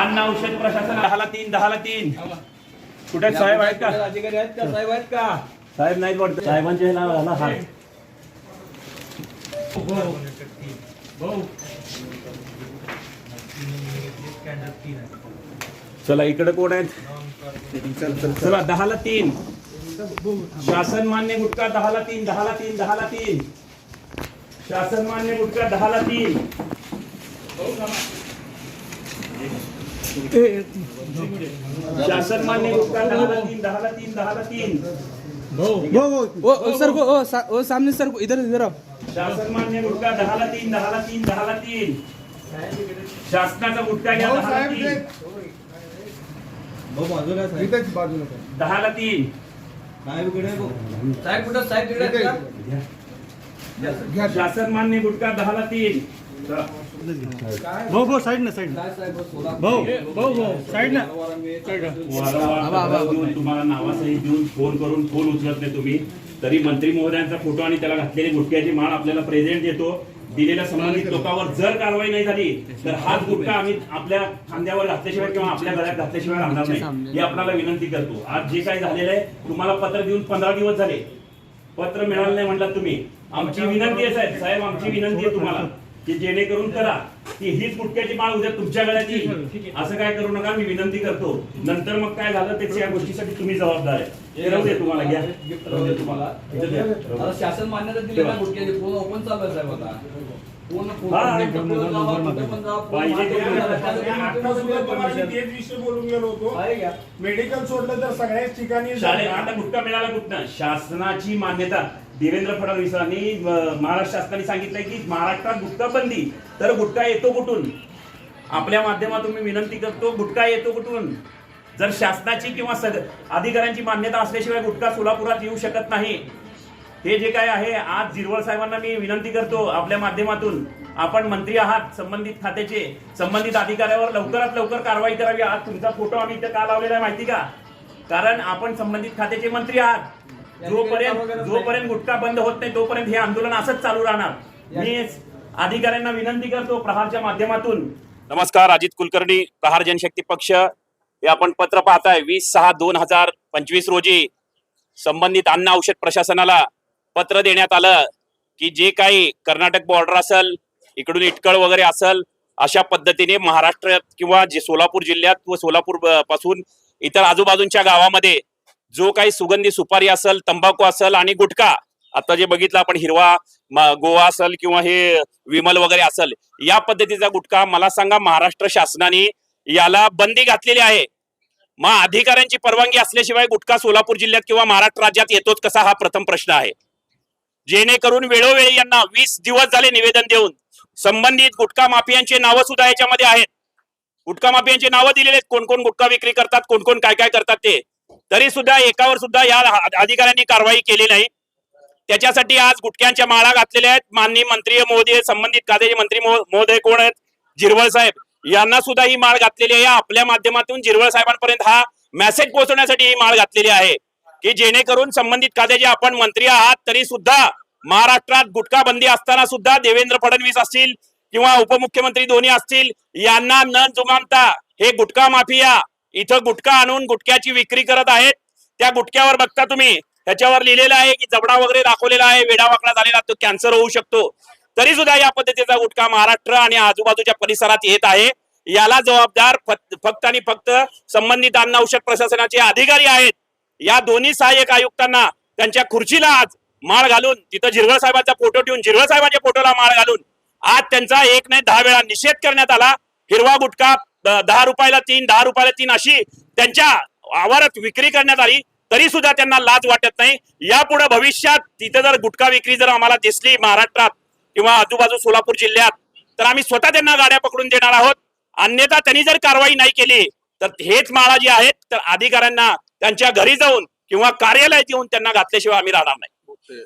अन्न औषध प्रशासन. दहाला तीन दहाला तीन. कुठे साहेब आहेत का? साहेब आहेत का? साहेब वाटत. साहेबांचे नाव हा चला इकडे कोण आहेत? चला दहाला तीन. शासन मान्य गुटका दहाला तीन दहाला तीन दहाला तीन. शासन मान्य गुटखा दहाला तीन. शासन मान्य गुटखा दहाला तीन दहाला तीन दहाला तीन. वो वो सर को वो, सा, वो सामने सर को इधर इधर आओ. शासन मान्य गुटखा दहाला तीन दहाला तीन दहाला तीन. शासनाचा गुटखा घ्या दहाला तीन. भाऊ बाजूला तीन. साहेब कुठं? साहेब तिकडे आहेत का? घ्या शासन मान्य गुटखा दहाला तीन भाऊ भाऊ साइड ना सोडा. भाऊ भाऊ भाऊ साइड ना वारंवार पत्र देऊन तुम्हाला नावासहित देऊन फोन करून फोन उचलत नाही तुम्ही. तरी मंत्री महोदयांचा फोटो आणि त्याला घातलेली गुटख्याची माळ आपल्याला प्रेझेंट येतो दिलेल्या संबंधित लोकांवर जर कारवाई नाही झाली तर हाच गुटखा आम्ही आपल्या खांद्यावर घातल्याशिवाय किंवा आपल्या गळ्यात घातल्याशिवाय राहणार नाही. ही आपल्याला विनंती करतो. आज जे काही झालेलं आहे तुम्हाला पत्र देऊन पंधरा दिवस झाले. पत्र मिळालं नाही म्हणलात तुम्ही. आमची विनंती आहे साहेब. साहेब आमची विनंती आहे तुम्हाला की जेणेकरून करा की हीच गुटख्याची माळ उद्या तुमच्या गळ्यात येईल असं काय करू नका मी विनंती करतो. नंतर मग काय झालं त्याच्या या गोष्टीसाठी तुम्ही जबाबदार आहे. हे राहू दे तुम्हाला घ्या. राहू दे तुम्हाला. शासन मान्यता दिली ना गुटख्याची फोन ओपन चालू आहे साहेब आता? मेडिकल सोडलं तर सगळ्याच ठिकाणी शासनाची मान्यता. देवेंद्र फडणवीसांनी महाराष्ट्र शासनाने सांगितलंय की महाराष्ट्रात गुटखा बंदी. तर गुटखा येतो कुठून? आपल्या माध्यमातून मी विनंती करतो गुटखा येतो कुठून? जर शासनाची किंवा सग- अधिकाऱ्यांची मान्यता असल्याशिवाय गुटखा सोलापुरात येऊ शकत नाही. हे जे काय आहे आज जिरवळ साहेबांना मी विनंती करतो आपल्या माध्यमातून आपण मंत्री आहात संबंधित खात्याचे संबंधित अधिकाऱ्यावर लवकरात लवकर कारवाई करावी. आज तुमचा फोटो आम्ही इथं का लावलेला आहे माहिती का? कारण आपण संबंधित खात्याचे मंत्री आहात. जोपर्यंत जोपर्यंत गुटखा बंद होत नाही तोपर्यंत हे आंदोलन असंच चालू राहणार. मी अधिकाऱ्यांना विनंती करतो प्रहारच्या माध्यमातून. नमस्कार अजित कुलकर्णी प्रहार जनशक्ती पक्ष. हे आपण पत्र पाहताय वीस सहा दोन हजार पंचवीस रोजी संबंधित अन्न औषध प्रशासनाला पत्र देण्यात आलं की जे काही कर्नाटक बॉर्डर असेल इकडून इटकळ वगैरे असेल अशा पद्धतीने महाराष्ट्रात किंवा जे सोलापूर जिल्ह्यात व सोलापूरपासून इतर आजूबाजूच्या गावामध्ये जो काही सुगंधी सुपारी असेल तंबाखू असेल आणि गुटखा आता जे बघितलं आपण हिरवा गोवा असेल किंवा हे विमल वगैरे असेल या पद्धतीचा गुटखा मला सांगा महाराष्ट्र शासनाने याला बंदी घातलेली आहे. मग अधिकाऱ्यांची परवानगी असल्याशिवाय गुटखा सोलापूर जिल्ह्यात किंवा महाराष्ट्र राज्यात येतोच कसा हा प्रथम प्रश्न आहे. जेणेकरून वेळोवेळी यांना वीस दिवस झाले निवेदन देऊन संबंधित गुटखा माफियांचे नावं सुद्धा याच्यामध्ये आहेत. गुटखा माफियांचे नावं दिलेले आहेत. कोण कोण गुटखा विक्री करतात कोण कोण काय काय करतात ते. तरी सुद्धा एकावर सुद्धा या अधिकाऱ्यांनी कारवाई केली नाही. त्याच्यासाठी आज गुटख्यांच्या माळा घातलेल्या आहेत. माननीय मंत्री महोदय संबंधित खात्याचे मंत्री महोदय कोण आहेत? जिरवळ साहेब. यांना सुद्धा ही माळ घातलेली आहे. आपल्या माध्यमातून जिरवळ साहेबांपर्यंत हा मेसेज पोहोचवण्यासाठी ही माळ घातलेली आहे. की जेणेकरून संबंधित खात्याचे आपण मंत्री आहात तरी सुद्धा महाराष्ट्रात गुटखा बंदी असताना सुद्धा देवेंद्र फडणवीस असतील किंवा उपमुख्यमंत्री दोन्ही असतील यांना न जुमानता हे गुटखा माफिया इथं गुटखा आणून गुटख्याची विक्री करत आहेत. त्या गुटख्यावर बघता तुम्ही त्याच्यावर लिहिलेलं आहे की जबडा वगैरे दाखवलेला आहे वेडावाकडा झालेला तो कॅन्सर होऊ शकतो. तरी सुद्धा या पद्धतीचा गुटखा महाराष्ट्र आणि आजूबाजूच्या परिसरात येत आहे. याला जबाबदार फक्त आणि फक्त संबंधित अन्न औषध प्रशासनाचे अधिकारी आहेत. या दोन्ही सहाय्यक आयुक्तांना त्यांच्या खुर्चीला आज माळ घालून तिथं जिरवळ साहेबांचा फोटो ठेवून जिरवळ साहेबांच्या फोटोला माळ घालून आज त्यांचा एक नाही दहा वेळा निषेध करण्यात आला. हिरवा गुटखा दहा रुपयाला तीन दहा रुपयाला तीन अशी त्यांच्या आवारात विक्री करण्यात आली तरी सुद्धा त्यांना लाज वाटत नाही. यापुढे भविष्यात तिथे जर गुटखा विक्री जर आम्हाला दिसली महाराष्ट्रात किंवा आजूबाजू सोलापूर जिल्ह्यात तर आम्ही स्वतः त्यांना गाड्या पकडून देणार आहोत. अन्यथा त्यांनी जर कारवाई नाही केली तर हेच माळा जी आहेत तर अधिकाऱ्यांना त्यांच्या घरी जाऊन किंवा कार्यालयात येऊन त्यांना घातल्याशिवाय आम्ही राहणार नाही.